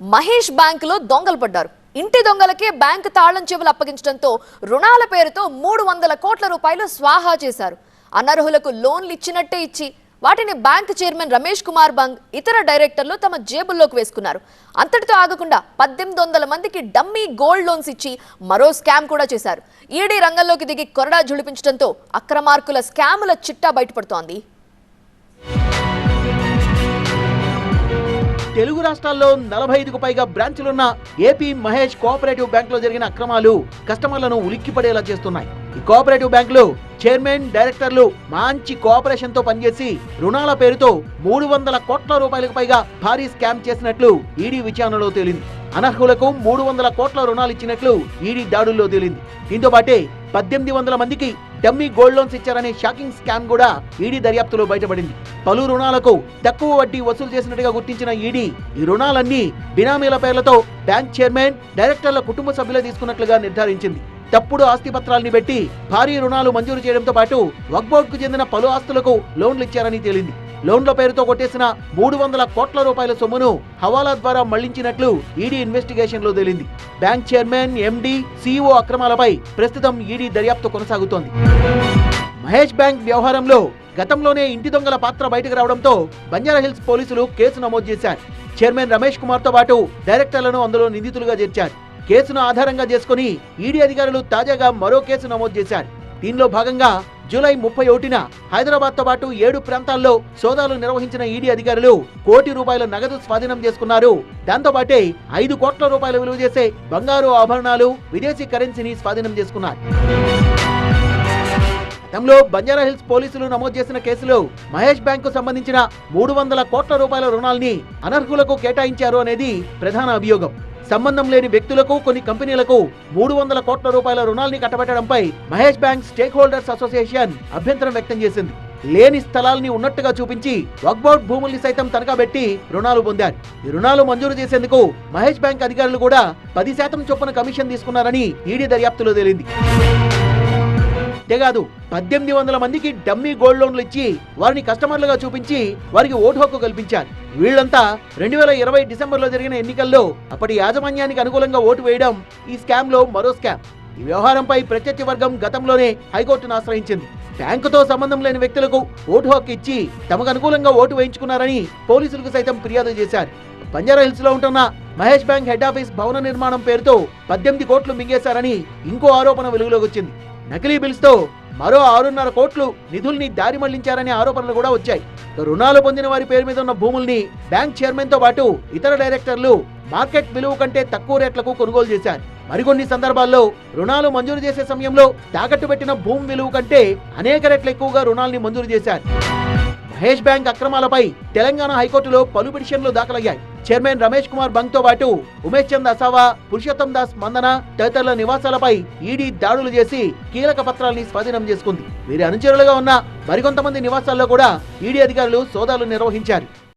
మహేష్ బ్యాంకులో దొంగలు పడ్డారు. ఇంటి దొంగలకే బ్యాంకు తాళం చెవులు అప్పగించడంతో రుణాల పేరుతో మూడు వందల కోట్ల రూపాయలు స్వాహా చేశారు. అనర్హులకు లోన్లు ఇచ్చినట్టే ఇచ్చి వాటిని బ్యాంక్ చైర్మన్ రమేష్ కుమార్ బంగ్ ఇతర డైరెక్టర్లు తమ జేబుల్లోకి వేసుకున్నారు. అంతటితో ఆగకుండా పద్దెనిమిది వందల మందికి డమ్మీ గోల్డ్ లోన్స్ ఇచ్చి మరో స్కామ్ కూడా చేశారు. ఈడీ రంగంలోకి దిగి కొరడా జుడిపించడంతో అక్రమార్కుల స్కాముల చిట్టా బయటపడుతోంది. తెలుగు రాష్ట్రాల్లో నలభై ఐదుకు పైగా బ్రాంచ్లున్న ఏపీ మహేష్ కోఆపరేటివ్ బ్యాంక్లో జరిగిన అక్రమాలు కస్టమర్లను ఉలిక్కిపడేలా చేస్తున్నాయి. ఈ కోఆపరేటివ్ బ్యాంకులు చైర్మన్ డైరెక్టర్లు మంచి కోఆపరేషన్తో పనిచేసి రుణాల పేరుతో మూడు వందల కోట్ల రూపాయలకు పైగా భారీ స్కామ్ చేసినట్లు ఈడీ విచారణలో తేలింది. అనర్హులకు మూడు వందల కోట్ల రుణాలు ఇచ్చినట్లు ఈడీ దాడుల్లో తేలింది. దీంతో పాటే పద్దెనిమిది వందల మందికి డమ్మీ గోల్డ్ లోన్స్ ఇచ్చారనే షాకింగ్ స్కామ్ కూడా ఈడీ దర్యాప్తులో బయటపడింది. పలు రుణాలకు తక్కువ వడ్డీ వసూలు చేసినట్టుగా గుర్తించిన ఈడీ ఈ రుణాలన్నీ బినామీల పేర్లతో బ్యాంక్ చైర్మన్ డైరెక్టర్ల కుటుంబ సభ్యులే తీసుకున్నట్లుగా నిర్ధారించింది. తప్పుడు ఆస్తి పత్రాల్ని పెట్టి భారీ రుణాలు మంజూరు చేయడంతో పాటు వక్బోర్డ్కు చెందిన పలు ఆస్తులకు లోన్లు ఇచ్చారని తేలింది. లోన్ల పేరుతో కొట్టేసిన మూడు వందల కోట్ల రూపాయల సొమ్మును హవాలా ద్వారా మళ్ళించినట్లు ఈడీ ఇన్వెస్టిగేషన్లో తేలింది. బ్యాంక్ చైర్మన్ ఎండీ సీఈఓ అక్రమాలపై ప్రస్తుతం ఈడీ దర్యాప్తు కొనసాగుతోంది. మహేష్ బ్యాంక్ వ్యవహారంలో గతంలోనే ఇంటి దొంగల పాత్ర బయటకు రావడంతో బంజారాహిల్స్ పోలీసులు కేసు నమోదు చేశారు. చైర్మన్ రమేష్ కుమార్తో పాటు డైరెక్టర్లను అందులో నిందితులుగా చేర్చారు. కేసును ఆధారంగా చేసుకుని ఈడీ అధికారులు తాజాగా మరో కేసు నమోదు చేశారు. దీనిలో భాగంగా జూలై ముప్పై ఒకటిన హైదరాబాద్తో పాటు ఏడు ప్రాంతాల్లో సోదాలు నిర్వహించిన ఈడీ అధికారులు కోటి రూపాయల నగదు స్వాధీనం చేసుకున్నారు. దాంతో పాటే ఐదు కోట్ల రూపాయల విలువ చేసే బంగారు ఆభరణాలు విదేశీ కరెన్సీని స్వాధీనం చేసుకున్నారు. గతంలో బంజారాహిల్స్ పోలీసులు నమోదు చేసిన కేసులో మహేష్ బ్యాంకు సంబంధించిన మూడు వందల కోట్ల రూపాయల రుణాల్ని అనర్హులకు కేటాయించారు అనేది ప్రధాన అభియోగం. సంబంధం లేని వ్యక్తులకు కొన్ని కంపెనీలకు మూడు వందల కోట్ల రూపాయల రుణాల్ని కట్టబెట్టడంపై Mahesh bank stake holders association అభ్యంతరం వ్యక్తం చేసింది. లేని స్థలాల్ని ఉన్నట్టుగా చూపించి వక్బౌట్ భూముల్ని సైతం తనఖా పెట్టి రుణాలు పొందారు. ఈ రుణాలు మంజూరు చేసేందుకు మహేష్ బ్యాంక్ అధికారులు కూడా పది శాతం చొప్పున కమిషన్ తీసుకున్నారని ఈడీ దర్యాప్తులో తేలింది. అంతేకాదు పద్దెనిమిది వందల మందికి డమ్మీ గోల్డ్ లోన్లు ఇచ్చి వారిని కస్టమర్లుగా చూపించి వారికి ఓటు హక్కు కల్పించారు. వీళ్ళంతా రెండు వేల ఇరవై డిసెంబర్లో జరిగిన ఎన్నికల్లో అప్పటి యాజమాన్యానికి అనుకూలంగా ఓటు వేయడం ఈ స్కామ్లో మరో స్కామ్. ఈ వ్యవహారంపై ప్రత్యర్థి వర్గం గతంలోనే హైకోర్టును ఆశ్రయించింది. బ్యాంకుతో సంబంధం లేని వ్యక్తులకు ఓటు హక్కు ఇచ్చి తమకు అనుకూలంగా ఓటు వేయించుకున్నారని పోలీసులకు సైతం ఫిర్యాదు చేశారు. బంజారా హిల్స్లో ఉంటున్న మహేష్ బ్యాంక్ హెడ్ ఆఫీస్ భవన నిర్మాణం పేరుతో పద్దెనిమిది కోట్లు మింగేశారని ఇంకో ఆరోపణ వెలుగులోకి వచ్చింది. నకిలీ బిల్స్తో మరో ఆరున్నర కోట్లు నిధుల్ని దారి మళ్ళించారనే ఆరోపణలు కూడా వచ్చాయి. రుణాలు పొందిన వారి పేరు మీద ఉన్న భూముల్ని బ్యాంక్ చైర్మన్తో పాటు ఇతర డైరెక్టర్లు మార్కెట్ విలువ కంటే తక్కువ రేట్లకు కొనుగోలు చేశారు. మరికొన్ని సందర్భాల్లో రుణాలు మంజూరు చేసే సమయంలో తాకట్టు పెట్టిన భూమి విలువ కంటే అనేక రెట్లు ఎక్కువగా రుణాల్ని మంజూరు చేశారు. మహేష్ బ్యాంక్ అక్రమాలపై తెలంగాణ హైకోర్టులో పలు పిటిషన్లు దాఖలయ్యాయి. చైర్మన్ రమేష్ కుమార్ బంగ్తో పాటు ఉమేష్ చంద్ అసావా పురుషోత్తం దాస్ మందన తదితరుల నివాసాలపై ఈడీ దాడులు చేసి కీలక పత్రాల్ని స్వాధీనం చేసుకుంది. వీరి అనుచరులుగా ఉన్న మరికొంతమంది నివాసాల్లో కూడా ఈడీ అధికారులు సోదాలు నిర్వహించారు.